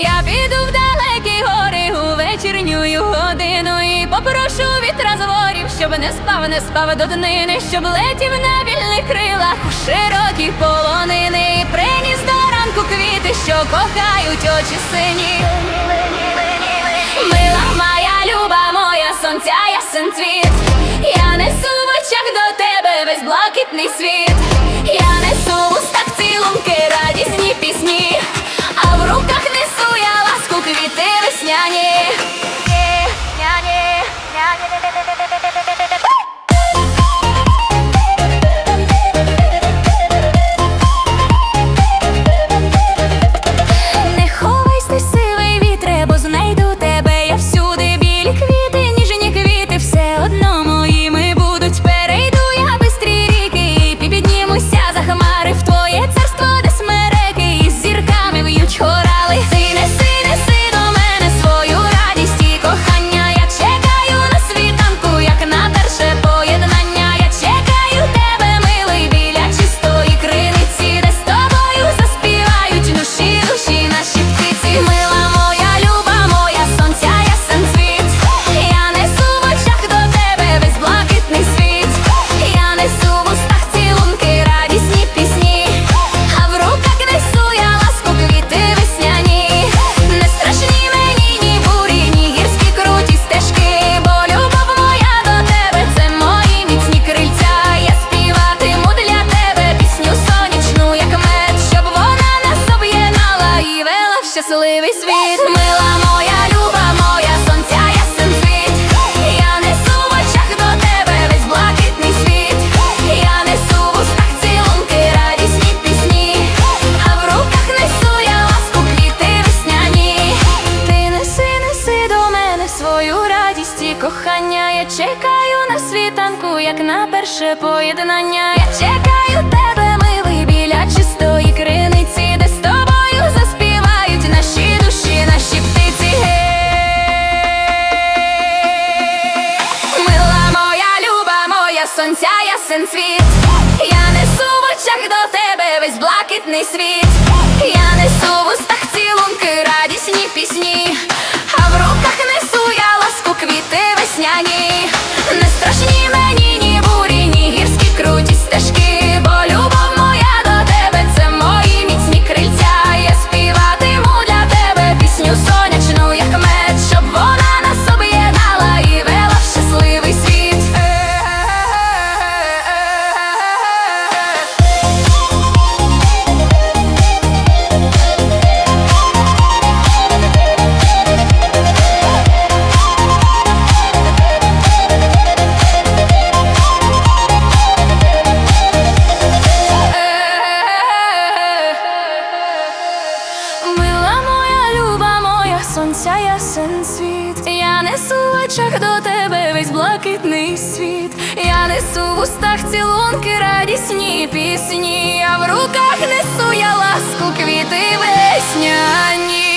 Я піду в далекі гори у вечірню годину і попрошу вітра з ворів, щоб не спав, не спав до днини, щоб летів на вільних крилах у широкі полонини, і приніс до ранку квіти, що кохають очі сині. Мила моя люба, моя сонця, ясен цвіт. Я несу в очах до тебе весь блакитний світ. Я несу в ласку квіти весняні. Щасливий світ. Мила моя, люба моя, сонця. Я несу в очах до тебе весь блакитний світ. Я несу в цілунки, радісні пісні, а в руках несу я ласку квіти весняні. Ти неси, неси до мене свою радість і кохання. Я чекаю на світанку, як на перше поєднання. Я чекаю сонця, ясен світ. Я несу в очах до тебе весь блакитний світ. Я несу сонця ясен світ. Я несу в очах до тебе весь блакитний світ. Я несу в устах цілунки, радісні пісні, а в руках несу я ласку квіти весня.